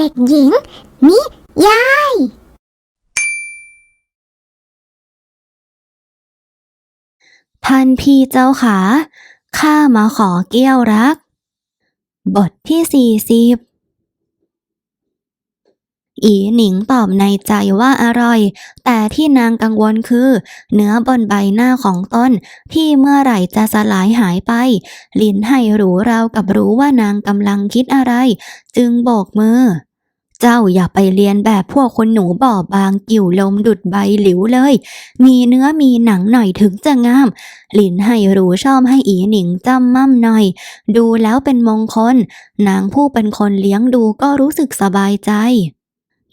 เด็กหญิง นิยาย ท่านพี่เจ้าขาข้ามาขอเกี้ยวรัก บทที่สี่สิบอีหนิงตอบในใจว่าอร่อย แต่ที่นางกังวลคือ เนื้อบนใบหน้าของต้น ที่เมื่อไหร่จะสลายหายไป ลินให้รู้ราวกับรู้ว่านางกำลังคิดอะไร จึงโบกมือ เจ้าอย่าไปเรียนแบบพวกคนหนูบ่อบบางกิ่วลมดุดใบหลิวเลย มีเนื้อมีหนังหน่อยถึงจะงาม หลินให้รู้ชอบให้อีหนิงจำมั่มหน่อย ดูแล้วเป็นมงคล นางผู้เป็นคนเลี้ยงดูก็รู้สึกสบายใจ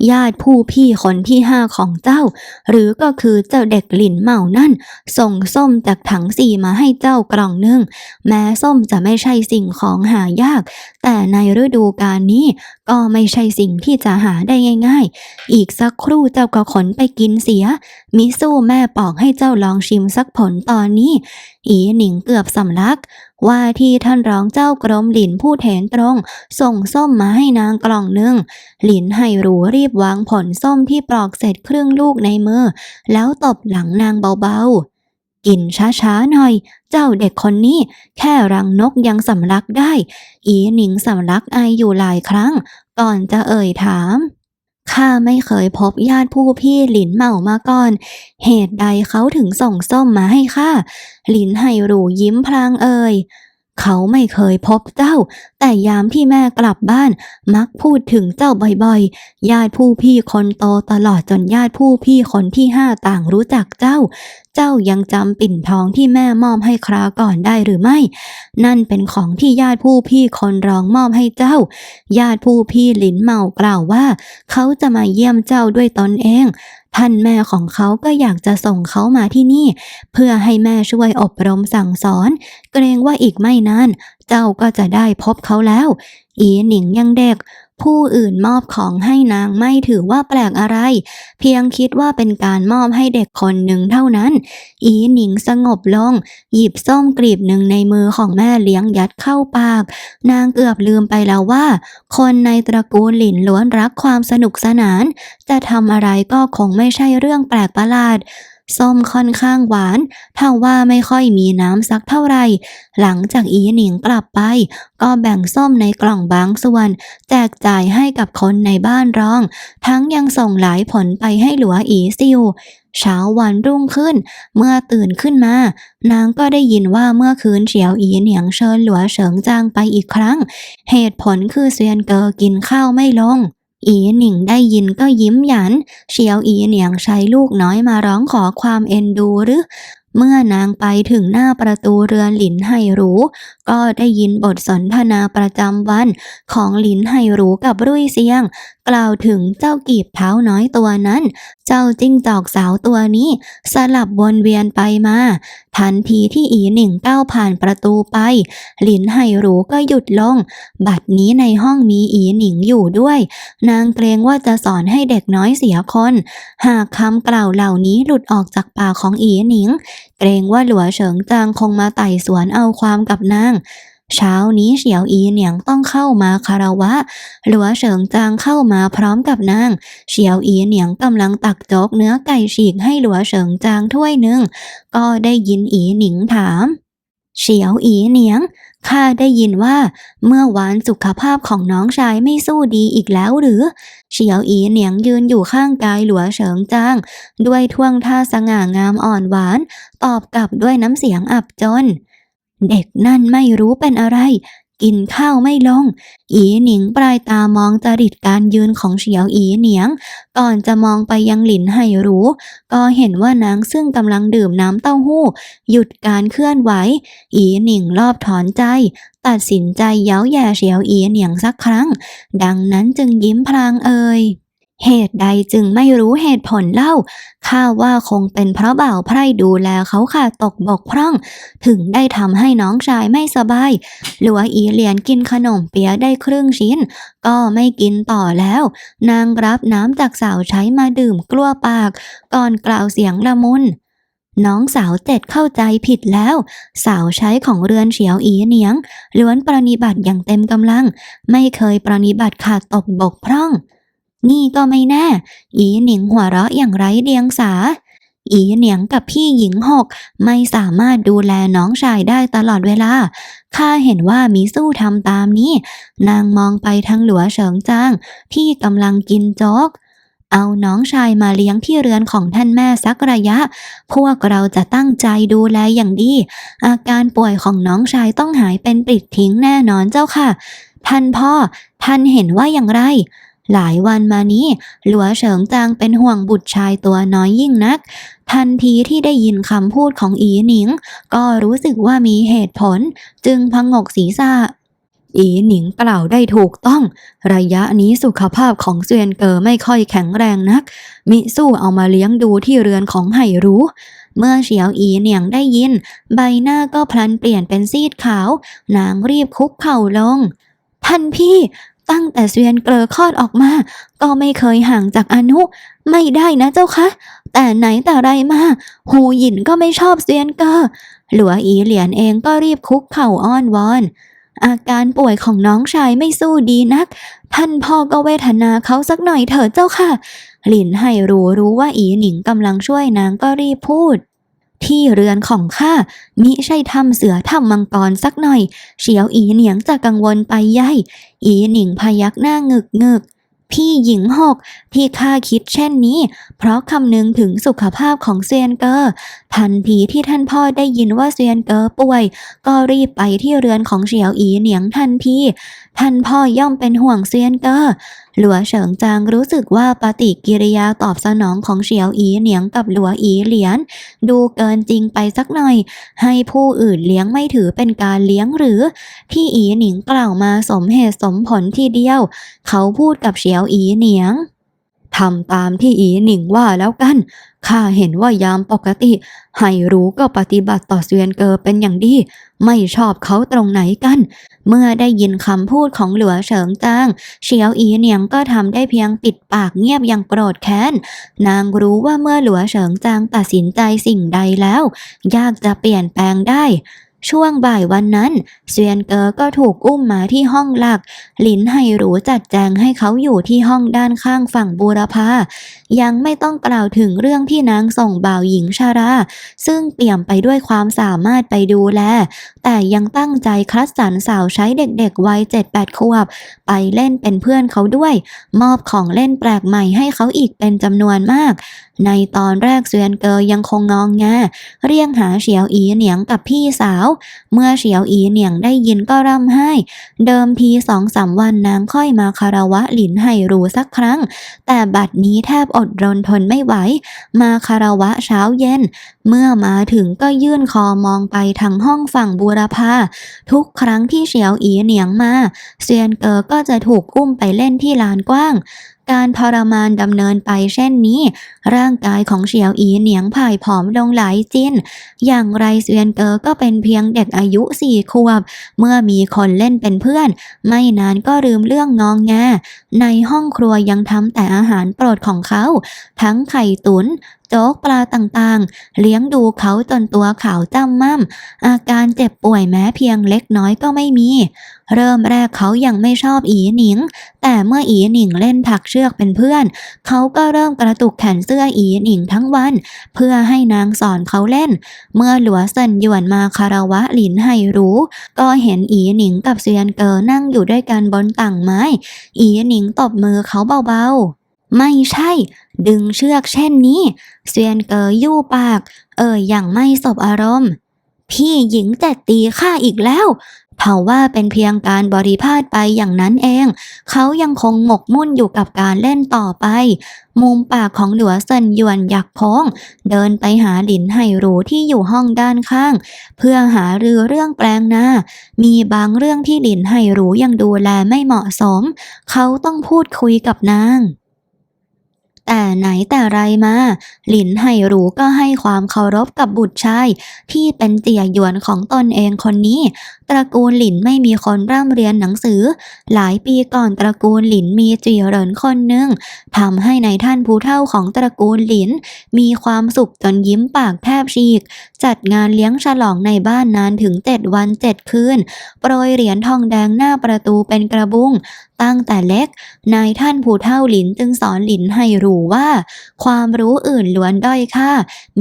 ญาติผู้พี่คนที่ห้าของเจ้า หรือก็คือเจ้าเด็กหลินเหมานั่น ส่งส้มจากถังสีมาให้เจ้ากล่องหนึ่ง แม้ส้มจะไม่ใช่สิ่งของหายาก แต่ในฤดูกาลนี้ก็ไม่ใช่สิ่งที่จะหาได้ง่าย ๆ อีกสักครู่เจ้าก็ขนไปกินเสีย มิสู้แม่ปอกให้เจ้าลองชิมสักผลตอนนี้ อีหนิงเกือบสำลัก ว่าที่ท่านร้องเจ้ากรมหลินพูดเห็นตรง ส่งส้มมาให้นางกล่องหนึ่ง หลินให้รู้รีบวางผลส้มที่ปลอกเสร็จครึ่งลูกในมือ แล้วตบหลังนางเบาๆ กินช้าๆหน่อย เจ้าเด็กคนนี้ แค่รังนกยังสำลักได้ อีหนิงสำลักไออยู่หลายครั้ง ก่อนจะเอ่ยถาม ข้าไม่เคยพบญาติผู้พี่หลินเหมามาก่อน เหตุใดเขาถึงส่งส้มมาให้ข้า หลินไห่หรูยิ้มพลางเอ่ย เขาไม่เคยพบเจ้า แต่ยามที่แม่กลับบ้าน มักพูดถึงเจ้าบ่อยๆ ญาติผู้พี่คนโตตลอดจนญาติผู้พี่คนที่ห้าต่างรู้จักเจ้า เจ้ายังจำปิ่นทองที่แม่มอบให้คราก่อนได้หรือไม่ นั่นเป็นของที่ญาติผู้พี่คนรองมอบให้เจ้า ญาติผู้พี่หลินเมากล่าวว่า เขาจะมาเยี่ยมเจ้าด้วยตนเอง ท่านแม่ของเขาก็อยากจะส่งเขามาที่นี่ เพื่อให้แม่ช่วยอบรมสั่งสอน เกรงว่าอีกไม่นาน เจ้าก็จะได้พบเขาแล้ว อีหนิงยังเด็ก ผู้อื่นมอบของให้นางไม่ถือว่าแปลกอะไร เพียงคิดว่าเป็นการมอบให้เด็กคนหนึ่งเท่านั้น อีหนิงสงบลง หยิบส้มกลีบหนึ่งในมือของแม่เลี้ยงยัดเข้าปาก นางเกือบลืมไปแล้วว่า คนในตระกูลหลินล้วนรักความสนุกสนาน จะทำอะไรก็คงไม่ใช่เรื่องแปลกประหลาด ส้มค่อนข้างหวานถ้าว่าไม่ค่อยมีน้ำสักเท่าไหร่ หลังจากอีหนิงกลับไป ก็แบ่งส้มในกล่องบางส่วน แจกจ่ายให้กับคนในบ้านรอง ทั้งยังส่งหลายผลไปให้หลัวอีซิวเช้าวันรุ่งขึ้น เมื่อตื่นขึ้นมา นางก็ได้ยินว่าเมื่อคืนเฉียวอีเหนียงเชิญหลัวเฉิงจางไปอีกครั้ง เหตุผลคือเซียนเกอกินข้าวไม่ลง อีหนิงได้ยินก็ยิ้มหยัน เฉียวอีเหนียงใช้ลูกน้อยมาร้องขอความเอ็นดูหรือ เมื่อนางไปถึงหน้าประตูเรือนหลินไห่รู้ ก็ได้ยินบทสนทนาประจำวันของหลินไห่รู้กับรุ่ยเซียง กล่าวถึงเจ้ากีบเท้าน้อยตัวนั้น เจ้าจิ้งจอกสาวตัวนี้ สลับวนเวียนไปมา ทันทีที่อีหนิงก้าวผ่านประตูไป หลินไห่หรูก็หยุดลง บัดนี้ในห้องมีอีหนิงอยู่ด้วย นางเกรงว่าจะสอนให้เด็กน้อยเสียคน หากคำกล่าวเหล่านี้หลุดออกจากปากของอีหนิง เกรงว่าหลัวเฉิงจางคงมาไต่สวนเอาความกับนาง เช้านี้เฉียวอีเหนียงต้องเข้ามาคารวะ หลัวเฉิงจางเข้ามาพร้อมกับนางเฉียวอีเหนียงกำลังตักโจ๊กเนื้อไก่ฉีกให้หลัวเฉิงจางถ้วยหนึ่ง ก็ได้ยินอีหนิงถามเฉียวอีเหนียง ข้าได้ยินว่า เมื่อวานสุขภาพของน้องชายไม่สู้ดีอีกแล้วหรือ เฉียวอีเหนียงยืนอยู่ข้างกายหลัวเฉิงจาง ด้วยท่วงท่าสง่างามอ่อนหวาน ตอบกลับด้วยน้ำเสียงอับจน เด็กนั่นไม่รู้เป็นอะไร กินข้าวไม่ลง อีหนิงปลายตามองจริตการยืนของเฉียวอีเหนียง ก่อนจะมองไปยังหลินไห่รู้ ก็เห็นว่านางซึ่งกำลังดื่มน้ำเต้าหู้ หยุดการเคลื่อนไหว อีหนิงรอบถอนใจ ตัดสินใจเย้าแย่เฉียวอีเหนียงสักครั้ง ดังนั้นจึงยิ้มพลางเอ่ย เหตุใดจึงไม่รู้เหตุผลเล่า ข้าว่าคงเป็นเพราะบ่าวไพร่ดูแลเขาขาดตกบกพร่อง ถึงได้ทำให้น้องชายไม่สบาย หลัวอีเหลียนกินขนมเปี๊ยะได้ครึ่งชิ้น ก็ไม่กินต่อแล้ว นางรับน้ำจากสาวใช้มาดื่มกลั้วปาก ก่อนกล่าวเสียงละมุนน้องสาวเจ็ดเข้าใจผิดแล้ว สาวใช้ของเรือนเฉียวอีเนียงล้วนปรนิบัติอย่างเต็มกำลัง ไม่เคยปรนิบัติขาดตกบกพร่อง นี่ก็ไม่แน่ อีหนิงหัวเราะอย่างไร้เดียงสา อีเหนียงกับพี่หญิงหกไม่สามารถดูแลน้องชายได้ตลอดเวลา ข้าเห็นว่ามิสู้ทำตามนี้ นางมองไปทางหลัวเฉิงจางที่กำลังกินโจ๊กเอาน้องชายมาเลี้ยงที่เรือนของท่านแม่สักระยะ พวกเราจะตั้งใจดูแลอย่างดี อาการป่วยของน้องชายต้องหายเป็นปลิดทิ้งแน่นอนเจ้าค่ะ ท่านพ่อ ท่านเห็นว่าอย่างไร หลายวันมานี้ หลัวเฉิงจางเป็นห่วงบุตรชายตัวน้อยยิ่งนัก ทันทีที่ได้ยินคำพูดของอีหนิง ก็รู้สึกว่ามีเหตุผล จึงพงกศีรษะอีหนิงกล่าวได้ถูกต้อง ระยะนี้สุขภาพของเซียนเกอไม่ค่อยแข็งแรงนัก มิสู้เอามาเลี้ยงดูที่เรือนของไห่รู้ เมื่อเฉียวอีเหนียงได้ยิน ใบหน้าก็พลันเปลี่ยนเป็นซีดขาว นางรีบคุกเข่าลง ท่านพี่ ตั้งแต่เซียนเกลอคลอดออกมา ก็ไม่เคยห่างจากอนุ ไม่ได้นะเจ้าคะ แต่ไหนแต่ไรมาหูหยินก็ไม่ชอบเซียนเกอหลัวอีเหลียนเองก็รีบคุกเข่าอ้อนวอน อาการป่วยของน้องชายไม่สู้ดีนัก ท่านพ่อก็เวทนาเขาสักหน่อยเถิดเจ้าค่ะ หลินให้รู้รู้ว่าอีหนิงกำลังช่วยนางก็รีบพูด ที่เรือนของข้ามิใช่ถ้ำเสือถ้ำมังกรสักหน่อย เฉียวอีเหนียงจะกังวลไปใหญ่อีหนิงพยักหน้างึกงึกพี่หญิงหกที่ข้าคิดเช่นนี้ เพราะคำนึงถึงสุขภาพของเซียนเกอร์ทันทีที่ท่านพ่อได้ยินว่าเซียนเกอร์ป่วย ก็รีบไปที่เรือนของเฉียวอีเหนียงทันทีท่านพ่อย่อมเป็นห่วงเซียนเกอร์ หลัวเฉิงจางรู้สึกว่าปฏิกิริยาตอบสนองของเฉียวอีเหนียงกับหลัวอีเหลียน ดูเกินจริงไปสักหน่อย ให้ผู้อื่นเลี้ยงไม่ถือเป็นการเลี้ยงหรือ ที่อีหนิงกล่าวมาสมเหตุสมผลทีเดียว เขาพูดกับเฉียวอีเหนียงทำตามที่อีหนิงว่าแล้วกัน ข้าเห็นว่ายามปกติ ให้รู้ก็ปฏิบัติต่อเซียนเกอเป็นอย่างดี ไม่ชอบเขาตรงไหนกัน เมื่อได้ยินคำพูดของหลัวเฉิงจางเฉียวอีเนียงก็ทำได้เพียงปิดปากเงียบอย่างโกรธแค้น นางรู้ว่าเมื่อหลัวเฉิงจางตัดสินใจสิ่งใดแล้ว ยากจะเปลี่ยนแปลงได้ ช่วงบ่ายวันนั้นเซียนเกอก็ถูกอุ้มมาที่ห้องหลัก หลินไห่รู้จัดแจงให้เขาอยู่ที่ห้องด้านข้างฝั่งบูรพายังไม่ต้องกล่าวถึงเรื่องที่นางส่งบ่าวหญิงชารา ซึ่งเปี่ยมไปด้วยความสามารถไปดูแล แต่ยังตั้งใจคัดสรรสาวใช้เด็กๆวัย7-8ขวบ ไปเล่นเป็นเพื่อนเขาด้วย มอบของเล่นแปลกใหม่ให้เขาอีกเป็นจำนวนมาก ในตอนแรกเซียนเกอยังคงงองแงเรียกหาเฉียวอีเหนียงกับพี่สาว เมื่อเฉียวอีเหนียงได้ยินก็ร่ำไห้ เดิมทีสองสามวันนางค่อยมาคารวะหลินไห่รู้สักครั้ง แต่บัดนี้แทบอดรนทนไม่ไหว มาคารวะเช้าเย็น เมื่อมาถึงก็ยื่นคอมองไปทางห้องฝั่งบูรพาทุกครั้งที่เฉียวอีเหนียงมาเซียนเกอก็จะถูกอุ้มไปเล่นที่ลานกว้าง การทรมานดำเนินไปเช่นนี้ ร่างกายของเฉียวอีเหนียงผ่ายผอมลงหลายจินอย่างไรเซียนเกอก็เป็นเพียงเด็กอายุสี่ขวบ เมื่อมีคนเล่นเป็นเพื่อน ไม่นานก็ลืมเรื่องงองแงในห้องครัวยังทำแต่อาหารโปรดของเขา ทั้งไข่ตุน๋นโจ๊กปลาต่างๆ เลี้ยงดูเขาจนตัวขาวจ้ำม่ำอาการเจ็บป่วยแม้เพียงเล็กน้อยก็ไม่มี เริ่มแรกเขายังไม่ชอบอีหนิง แต่เมื่ออีหนิงเล่นถักเชือกเป็นเพื่อน เขาก็เริ่มกระตุกแขนเสื้ออีหนิงทั้งวัน เพื่อให้นางสอนเขาเล่น เมื่อหลัวเซินหยวนมาคารวะหลินไห่รู้ ก็เห็นอีหนิงกับเซียนเกอนั่งอยู่ด้วยกันบนต่างไม้ อีหนิงตบมือเขาเบาๆ ไม่ใช่ ดึงเชือกเช่นนี้ เซียนเกอยู่ปาก เอ่ยอย่างไม่สบอารมณ์ พี่หญิงจะตีข้าอีกแล้วเผาว่าเป็นเพียงการบริพาทไปอย่างนั้นเอง เขายังคงหมกมุ่นอยู่กับการเล่นต่อไป มุมปากของหลัวเซินหยวนหยักโพงเดินไปหาหลินไห่หรูที่อยู่ห้องด้านข้าง เพื่อหารือเรื่องแปลงนา มีบางเรื่องที่หลินไห่หรูยังดูแลไม่เหมาะสม เขาต้องพูดคุยกับนาง แต่ไหนแต่ไรมา หลินไห่หรูก็ให้ความเคารพกับบุตรชาย ที่เป็นเตี่ยหยวนของตนเองคนนี้ ตระกูลหลินไม่มีคนร่ำเรียนหนังสือ หลายปีก่อนตระกูลหลินมีจีเหรินคนหนึ่งทำให้ในท่านผู้เฒ่าของตระกูลหลิน มีความสุขจนยิ้มปากแทบฉีก จัดงานเลี้ยงฉลองในบ้านนานถึงเจ็ดวันเจ็ดคืน โปรยเหรียญทองแดงหน้าประตูเป็นกระบุงตั้งแต่เล็ก นายท่านผู้เท่าหลินจึงสอนหลินให้รู้ว่า ความรู้อื่นล้วนด้อยค่า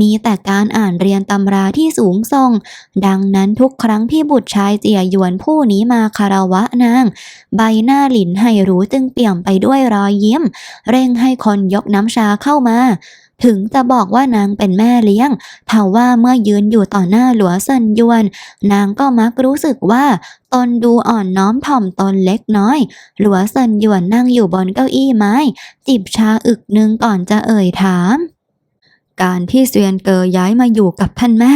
มีแต่การอ่านเรียนตำราที่สูงส่ง ดังนั้นทุกครั้งที่บุตรชายเจียหยวนผู้นี้มาคารวะนาง ใบหน้าหลินให้รู้จึงเปี่ยมไปด้วยรอยยิ้ม เร่งให้คนยกน้ำชาเข้ามา ถึงจะบอกว่านางเป็นแม่เลี้ยงทว่าเมื่อยืนอยู่ต่อหน้าหลัวเซินยวน นางก็มักรู้สึกว่าตนดูอ่อนน้อมถ่อมตนเล็กน้อย หลัวเซินยวนนั่งอยู่บนเก้าอี้ไม้ จิบชาอึกหนึ่งก่อนจะเอ่ยถาม การที่เซียนเกอย้ายมาอยู่กับท่านแม่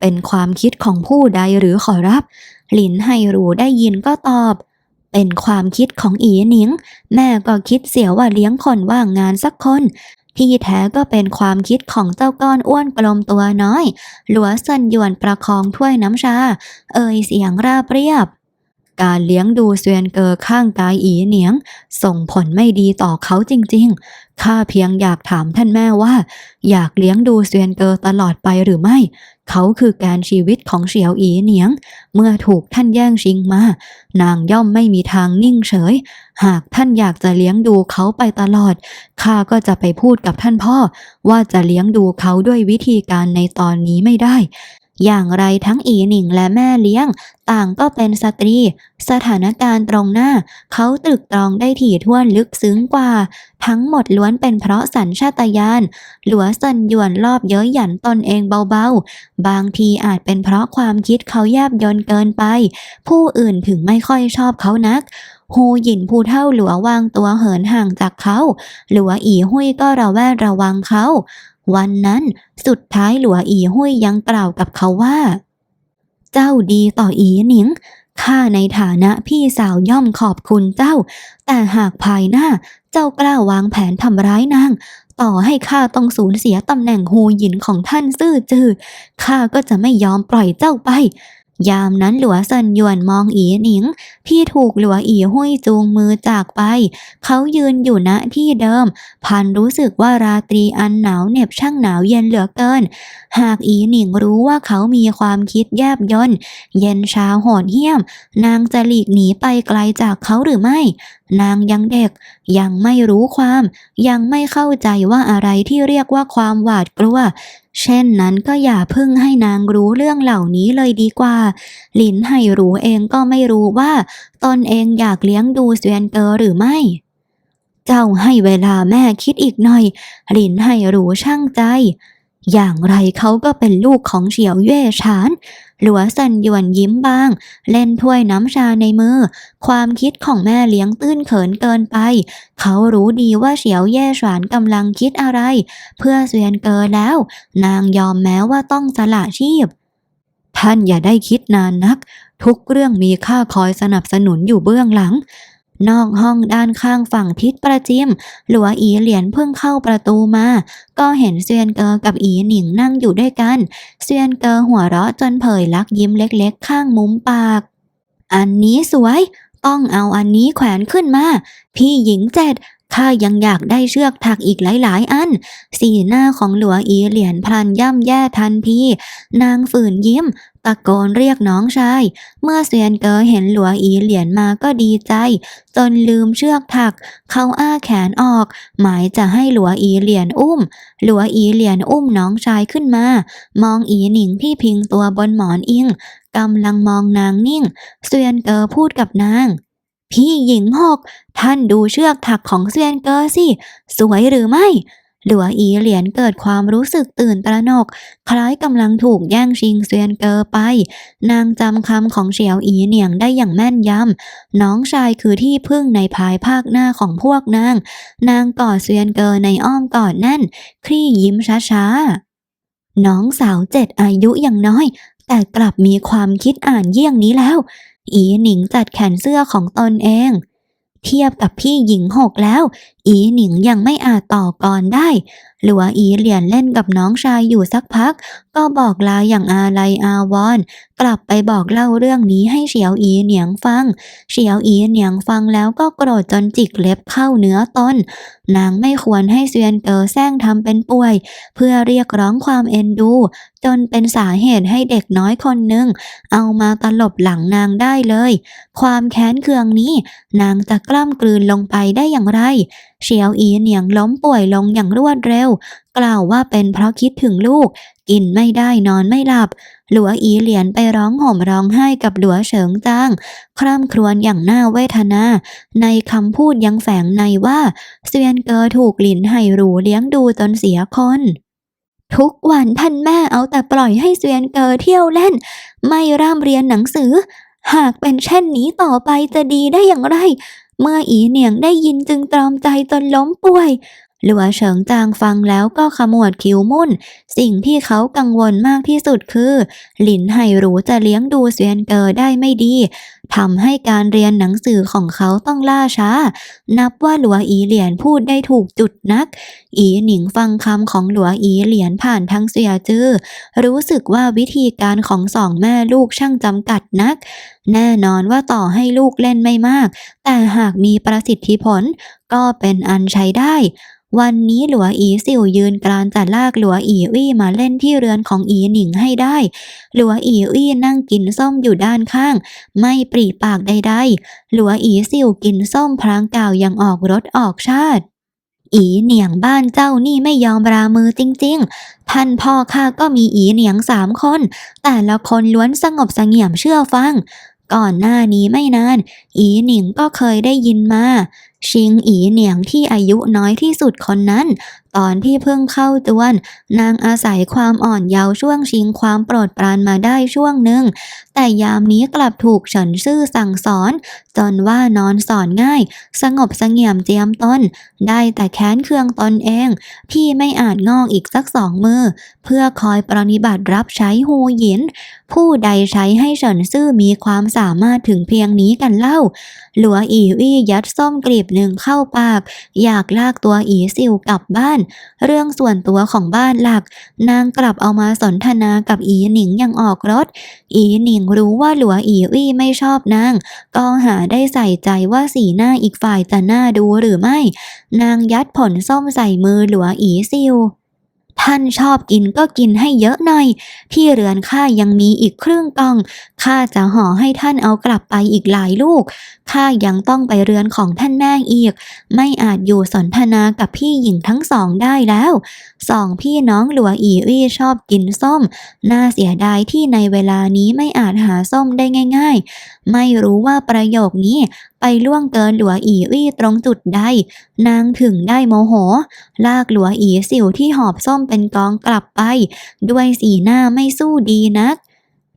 เป็นความคิดของผู้ใดหรือขอรับ หลินไฮรูได้ยินก็ตอบเป็นความคิดของอีหนิง แม่ก็คิดเสียว่าเลี้ยงคนว่างงานสักคน ที่แท้ก็เป็นความคิดของเจ้าก้อนอ้วนกลมตัวน้อย หลัวเซินหยวนประคองถ้วยน้ำชา เอ่ยเสียงราบเรียบ การเลี้ยงดูเซียนเกอข้างกายอีเหนียง ส่งผลไม่ดีต่อเขาจริงๆ ข้าเพียงอยากถามท่านแม่ว่า อยากเลี้ยงดูเซียนเกอตลอดไปหรือไม่ เขาคือการชีวิตของเฉียวอีเหนียง เมื่อถูกท่านแย่งชิงมา นางย่อมไม่มีทางนิ่งเฉย หากท่านอยากจะเลี้ยงดูเขาไปตลอด ข้าก็จะไปพูดกับท่านพ่อ ว่าจะเลี้ยงดูเขาด้วยวิธีการในตอนนี้ไม่ได้ อย่างไรทั้งอีหนิงและแม่เลี้ยง ต่างก็เป็นสตรี สถานการณ์ตรงหน้า เขาตรึกตรองได้ถี่ถ้วนลึกซึ้งกว่า ทั้งหมดล้วนเป็นเพราะสัญชาตญาณหลัวเซินยวนรอบเย้ยหยันตนเองเบาๆ บางทีอาจเป็นเพราะความคิดเขาแยบยนเกินไป ผู้อื่นถึงไม่ค่อยชอบเขานักฮูหยินผู้เท่าหลัววางตัวเหินห่างจากเขา หลัวอีหุยก็ระแวดระวังเขา วันนั้นสุดท้ายหลัวอีหุยยังกล่าวกับเขาว่า เจ้าดีต่ออีหนิง ข้าในฐานะพี่สาวย่อมขอบคุณเจ้า แต่หากภายหน้าเจ้ากล้าวางแผนทำร้ายนาง ต่อให้ข้าต้องสูญเสียตำแหน่งฮูหยินของท่านซื่อจือข้าก็จะไม่ยอมปล่อยเจ้าไป ยามนั้นหลัวเซินหยวนมองอีหนิงที่ถูกหลัวอีห้วยจูงมือจากไป เขายืนอยู่ณที่เดิม พันรู้สึกว่าราตรีอันหนาวเหน็บช่างหนาวเย็นเหลือเกิน หากอีหนิงรู้ว่าเขามีความคิดแยบยนเย็นชาโหดเหี้ยม นางจะหลีกหนีไปไกลจากเขาหรือไม่ นางยังเด็ก ยังไม่รู้ความ ยังไม่เข้าใจว่าอะไรที่เรียกว่าความหวาดกลัว เช่นนั้นก็อย่าพึ่งให้นางรู้เรื่องเหล่านี้เลยดีกว่า หลินไห่รู้เองก็ไม่รู้ว่า ตนเองอยากเลี้ยงดูเซียนเกอหรือไม่ เจ้าให้เวลาแม่คิดอีกหน่อย หลินไห่รู้ช่างใจ อย่างไรเขาก็เป็นลูกของเฉียวเย่ฉาน หลัวสันหยวนยิ้มบาง เล่นถ้วยน้ำชาในมือ ความคิดของแม่เลี้ยงตื้นเขินเกินไป เขารู้ดีว่าเฉียวเย่ฉานกำลังคิดอะไร เพื่อเซียนเกอแล้ว นางยอมแม้ว่าต้องสละชีพ ท่านอย่าได้คิดนานนัก ทุกเรื่องมีข้าคอยสนับสนุนอยู่เบื้องหลัง นอกห้องด้านข้างฝั่งทิศประจิม หลัวอีเหลียนเพิ่งเข้าประตูมา ก็เห็นเซียนเกอกับอีหนิงนั่งอยู่ด้วยกัน เซียนเกอหัวเราะจนเผยลักยิ้มเล็กๆ ข้างมุมปาก อันนี้สวย ต้องเอาอันนี้แขวนขึ้นมา พี่หญิงเจ็ด ข้ายังอยากได้เชือกถักอีกหลาย ๆ อัน สีหน้าของหลัวอีเหลียนพลันย่ำแย่ทันทีนางฝืนยิ้ม ตะโกนเรียกน้องชาย เมื่อเซียนเกอเห็นหลัวอีเหลียนมาก็ดีใจ จนลืมเชือกถัก เขาอ้าแขนออก หมายจะให้หลัวอีเหลียนอุ้ม หลัวอีเหลียนอุ้มน้องชายขึ้นมา มองอีหนิงที่พิงตัวบนหมอนอิงกำลังมองนางนิ่ง เซียนเกอพูดกับนาง พี่หญิงหก ท่านดูเชือกถักของเซียนเกอสิ สวยหรือไม่ หลัวอีเหลียนเกิดความรู้สึกตื่นตระหนก คล้ายกำลังถูกแย่งชิงเซียนเกอไป นางจำคำของเฉียวอีเหนียงได้อย่างแม่นยำ น้องชายคือที่พึ่งในภายภาคหน้าของพวกนาง นางกอดเซียนเกอในอ้อมกอดแน่น คลี่ยิ้มช้าๆ น้องสาวเจ็ดอายุอย่างน้อย แต่กลับมีความคิดอ่านเยี่ยงนี้แล้ว อีหนิงจัดแขนเสื้อของตนเอง เทียบกับพี่หญิงหกแล้ว อีหนิงยังไม่อาจต่อกรได้ หลัวอีเหลียนเล่นกับน้องชายอยู่สักพัก ก็บอกลาอย่างอาลัยอาวรณ์กลับไปบอกเล่าเรื่องนี้ให้เฉียวอีเหนียงฟัง เฉียวอีเหนียงฟังแล้วก็โกรธจนจิกเล็บเข้าเนื้อตนนางไม่ควรให้เซียนเกอแซงทำเป็นป่วย เพื่อเรียกร้องความเอ็นดู จนเป็นสาเหตุให้เด็กน้อยคนหนึ่งเอามาตลบหลังนางได้เลย ความแค้นเคืองนี้ นางจะกล้ำกลืนลงไปได้อย่างไร เฉียวอีเหนียงล้มป่วยลงอย่างรวดเร็ว กล่าวว่าเป็นเพราะคิดถึงลูก กินไม่ได้นอนไม่หลับ หลัวอีเหลียนไปร้องห่มร้องไห้กับหลัวเฉิงจางคร่ำครวญอย่างน่าเวทนา ในคำพูดยังแฝงในว่าเซียนเกอถูกหลินไห่หรูเลี้ยงดูจนเสียคนทุกวันท่านแม่เอาแต่ปล่อยให้เซียนเกอเที่ยวเล่น ไม่ร่ำเรียนหนังสือ หากเป็นเช่นนี้ต่อไปจะดีได้อย่างไร เมื่ออีเหนียงได้ยินจึงตรอมใจจนล้มป่วยหลัวเฉิงจางฟังแล้วก็ขมวดคิ้วมุ่น สิ่งที่เขากังวลมากที่สุดคือ หลินไห่หรูจะเลี้ยงดูเซียนเกอได้ไม่ดี ทำให้การเรียนหนังสือของเขาต้องล่าช้า นับว่าหลัวอีเหลียนพูดได้ถูกจุดนัก อีหนิงฟังคำของหลัวอีเหลียนผ่านทั้งเสียจื้อรู้สึกว่าวิธีการของสองแม่ลูกช่างจำกัดนัก แน่นอนว่าต่อให้ลูกเล่นไม่มาก แต่หากมีประสิทธิผล ก็เป็นอันใช้ได้วันนี้หลัวอีสิวยืนกรานจะลากหลัวอีวี่มาเล่นที่เรือนของอีหนิงให้ได้ หลัวอีวี่นั่งกินส้มอยู่ด้านข้าง ไม่ปรีปากใดๆ หลัวอีสิวกินส้มพรางกล่าวยังออกรถออกชาติ อีเหนียงบ้านเจ้านี่ไม่ยอมรามือจริง ๆ ท่านพ่อข้าก็มีอีเหนียงสามคน แต่ละคนล้วนสงบเสงี่ยมเชื่อฟัง ก่อนหน้านี้ไม่นาน อีหนิงก็เคยได้ยินมา ชิงอีเหนียงที่อายุน้อยที่สุดคนนั้น ตอนที่เพิ่งเข้าจวน นางอาศัยความอ่อนเยาว์ช่วงชิงความโปรดปรานมาได้ช่วงหนึ่ง แต่ยามนี้กลับถูกเฉินซื่อสั่งสอน จนว่านอนสอนง่าย สงบเสงี่ยมเจียมต้นได้แต่แค้นเคืองตนเองที่ไม่อาจงอกอีกสักสองมือ เพื่อคอยปรนนิบัติรับใช้ฮูหยิน ผู้ใดใช้ให้เฉินซื่อมีความสามารถถึงเพียงนี้กันเล่า หลัวอีวี่ยัดส้มกลีบหนึ่งเข้าปาก อยากลากตัวอีซิวกลับบ้าน เรื่องส่วนตัวของบ้านหลัก นางกลับเอามาสนทนากับอีหนิงยังออกรถ อีหนิงรู้ว่าหลัวอีวี่ไม่ชอบนาง ก็หาได้ใส่ใจว่าสีหน้าอีกฝ่ายจะน่าดูหรือไม่ นางยัดผลส้มใส่มือหลัวอีซิว ท่านชอบกินก็กินให้เยอะหน่อย ที่เรือนข้ายังมีอีกครึ่งกล่องข้าจะห่อให้ท่านเอากลับไปอีกหลายลูกข้ายังต้องไปเรือนของท่านแม่อีก ไม่อาจอยู่สนทนากับพี่หญิงทั้งสองได้แล้วสองพี่น้องหลัวอีวี่ชอบกินส้ม น่าเสียดายที่ในเวลานี้ไม่อาจหาส้มได้ง่าย ๆ ไม่รู้ว่าประโยคนี้ ไปล่วงเกินหลัวอีวี่ตรงจุดใด นางถึงได้โมโห ลากหลัวอีสิวที่หอบส้มเป็นกองกลับไป ด้วยสีหน้าไม่สู้ดีนัก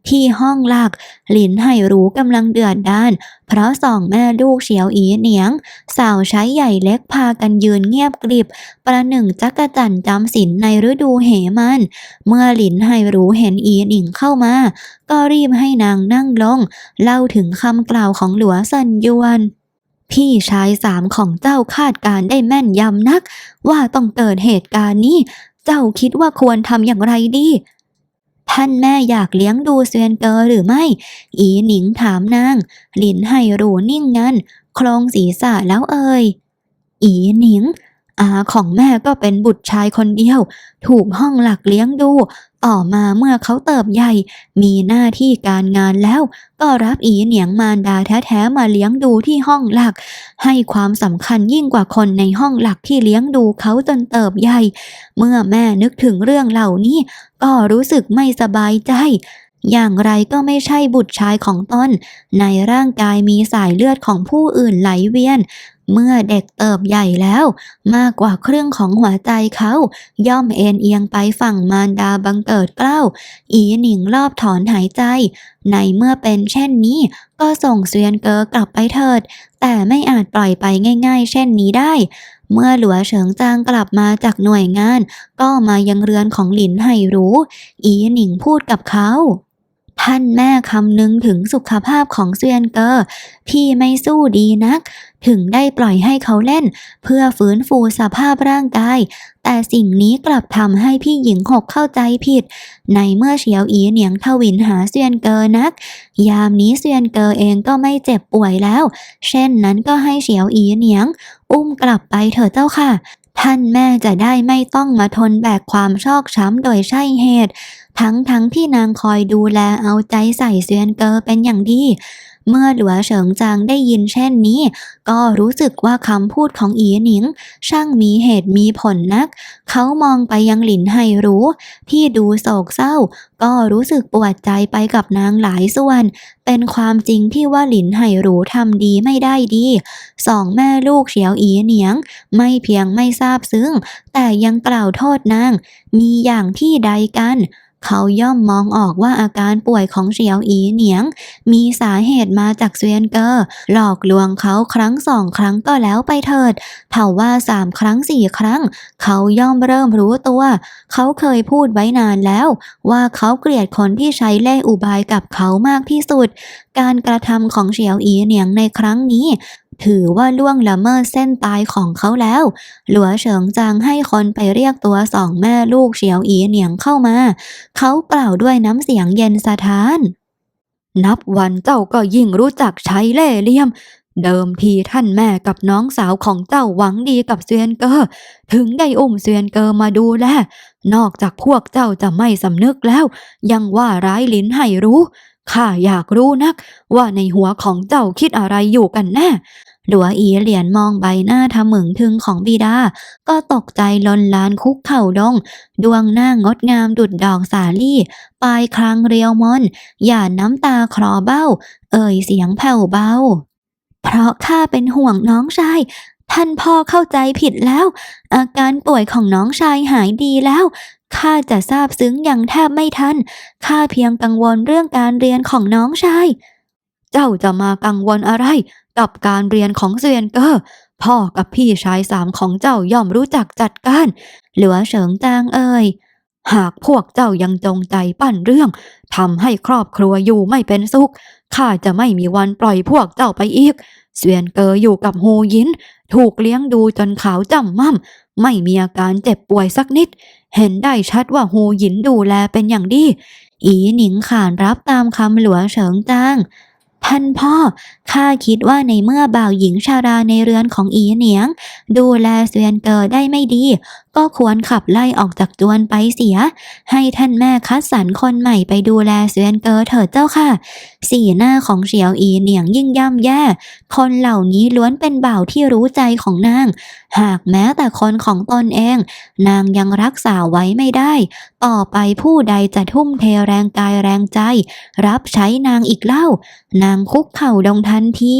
ที่ห้องหลัก หลินไห่รู้กำลังเดือดดาน เพราะสองแม่ลูกเฉียวอีเหนียง สาวใช้ใหญ่เล็กพากันยืนเงียบกริบ ประหนึ่งจักรจั่นจำศีลในฤดูเหมัน เมื่อหลินไห่รู้เห็นอีหนิงเข้ามา ก็รีบให้นางนั่งลง เล่าถึงคำกล่าวของหลัวซันยวนพี่ชายสามของเจ้าคาดการได้แม่นยำนัก ว่าต้องเกิดเหตุการณ์นี้ เจ้าคิดว่าควรทำอย่างไรดี ท่านแม่อยากเลี้ยงดูเซียนเกอหรือไม่ อีหนิงถามนาง หลินไห่รูนิ่งงันโครงศีรษะแล้วเอ่ย อีหนิง อาของแม่ก็เป็นบุตรชายคนเดียว ถูกห้องหลักเลี้ยงดู ต่อมาเมื่อเขาเติบใหญ่ มีหน้าที่การงานแล้ว ก็รับอีเหนียงมารดาแท้ๆมาเลี้ยงดูที่ห้องหลัก ให้ความสำคัญยิ่งกว่าคนในห้องหลักที่เลี้ยงดูเขาจนเติบใหญ่ เมื่อแม่นึกถึงเรื่องเหล่านี้ ก็รู้สึกไม่สบายใจ อย่างไรก็ไม่ใช่บุตรชายของตนในร่างกายมีสายเลือดของผู้อื่นไหลเวียน เมื่อเด็กเติบใหญ่แล้ว มากกว่าเครึ่องของหัวใจเขา ย่อมเอ็นเอียงไปฝั่งมารดาบังเกิดเกล้า อีหนิงรอบถอนหายใจ ในเมื่อเป็นเช่นนี้ ก็ส่งเซียนเกอกลับไปเถิด แต่ไม่อาจปล่อยไปง่าย ๆ เช่นนี้ได้เมื่อหลัวเฉิงจางกลับมาจากหน่วยงาน ก็มายังเรือนของหลินไห่รู้ อีหนิงพูดกับเขา ท่านแม่คำนึงถึงสุขภาพของเซียนเกอร์ที่ไม่สู้ดีนัก ถึงได้ปล่อยให้เขาเล่น เพื่อฟื้นฟูสภาพร่างกาย แต่สิ่งนี้กลับทำให้พี่หญิงหกเข้าใจผิด ในเมื่อเฉียวอีเหนียงทวินหาเซียนเกอร์นัก ยามนี้เซียนเกอร์เองก็ไม่เจ็บป่วยแล้ว เช่นนั้นก็ให้เฉียวอีเหนียง อุ้มกลับไปเถอะเจ้าค่ะ ท่านแม่จะได้ไม่ต้องมาทนแบกความชอกช้ำโดยใช่เหตุ ทั้งทั้งที่นางคอยดูแลเอาใจใส่เซียนเกอเป็นอย่างดี เมื่อหลัวเฉิงจางได้ยินเช่นนี้ ก็รู้สึกว่าคำพูดของอีหนิง ช่างมีเหตุมีผลนัก เขามองไปยังหลินไฮรู้ ที่ดูโศกเศร้า ก็รู้สึกปวดใจไปกับนางหลายส่วน เป็นความจริงที่ว่าหลินไห่รู้ทำดีไม่ได้ดี สองแม่ลูกเฉียวอีเหนียง ไม่เพียงไม่ทราบซึ้ง แต่ยังกล่าวโทษนาง มีอย่างที่ใดกัน เขาย่อมมองออกว่าอาการป่วยของเฉียวอีเหนียง มีสาเหตุมาจากเซียนเกอร์หลอกลวงเขาครั้งสองครั้งก็แล้วไปเถิดเท่าว่าสามครั้งสี่ครั้ง เขาย่อมเริ่มรู้ตัว เขาเคยพูดไว้นานแล้ว ว่าเขาเกลียดคนที่ใช้เล่อุบายกับเขามากที่สุด การกระทำของเฉียวอีเหนียงในครั้งนี้ ถือว่าล่วงละเมิดเส้นตายของเขาแล้ว หลัวเฉิงจางให้คนไปเรียกตัวสองแม่ลูกเฉียวอีเหนียงเข้ามา เขากล่าวด้วยน้ำเสียงเย็นสะท้าน นับวันเจ้าก็ยิ่งรู้จักใช้เล่ห์เหลี่ยม เดิมทีท่านแม่กับน้องสาวของเจ้าหวังดีกับเซียนเกอร์ถึงได้อุ้มเซียนเกอร์มาดูแล นอกจากพวกเจ้าจะไม่สำนึกแล้ว ยังว่าร้ายลิ้นให้รู้ข้าอยากรู้นักว่าในหัวของเจ้าคิดอะไรอยู่กันแน่ หลัวอีเหรียญมองใบหน้าทะมึงทึงของบิดา ก็ตกใจลนลานคุกเข่าลง ดวงหน้างดงามดุดดอกสาลี่ปลายครางเรียวมนหย่าน้ำตาคลอเบ้า เอ่ยเสียงแผ่วเบา เพราะข้าเป็นห่วงน้องชายท่านพ่อเข้าใจผิดแล้ว อาการป่วยของน้องชายหายดีแล้วข้าจะทราบซึ้งอย่างแทบไม่ทันข้าเพียงกังวลเรื่องการเรียนของน้องชาย เจ้าจะมากังวลอะไร กับการเรียนของเซียนเกอร์พ่อกับพี่ชายสามของเจ้าย่อมรู้จักจัดการหลัวเฉิงจางเอ่ยหากพวกเจ้ายังจงใจปั้นเรื่องทำให้ครอบครัวอยู่ไม่เป็นสุขข้าจะไม่มีวันปล่อยพวกเจ้าไปอีกเสวียนเกออยู่กับโฮยิน ถูกเลี้ยงดูจนขาวจำม่ำไม่มีอาการเจ็บป่วยสักนิด เห็นได้ชัดว่าโฮยินดูแลเป็นอย่างดี อีหนิงขานรับตามคำหลัวเฉิงจาง ท่านพ่อ ข้าคิดว่าในเมื่อบ่าวหญิงชาราในเรือนของอีเหนียง ดูแลเซียนเกอได้ไม่ดี ก็ควรขับไล่ออกจากจวนไปเสีย ให้ท่านแม่คัดสรรคนใหม่ไปดูแลเสวียนเกอเถิดเจ้าค่ะ สีหน้าของเฉียวอีเหนียงยิ่งย่ำแย่ คนเหล่านี้ล้วนเป็นบ่าวที่รู้ใจของนาง หากแม้แต่คนของตนเอง นางยังรักษาไว้ไม่ได้ ต่อไปผู้ใดจะทุ่มเทแรงกายแรงใจ รับใช้นางอีกเล่า นางคุกเข่าลงทันที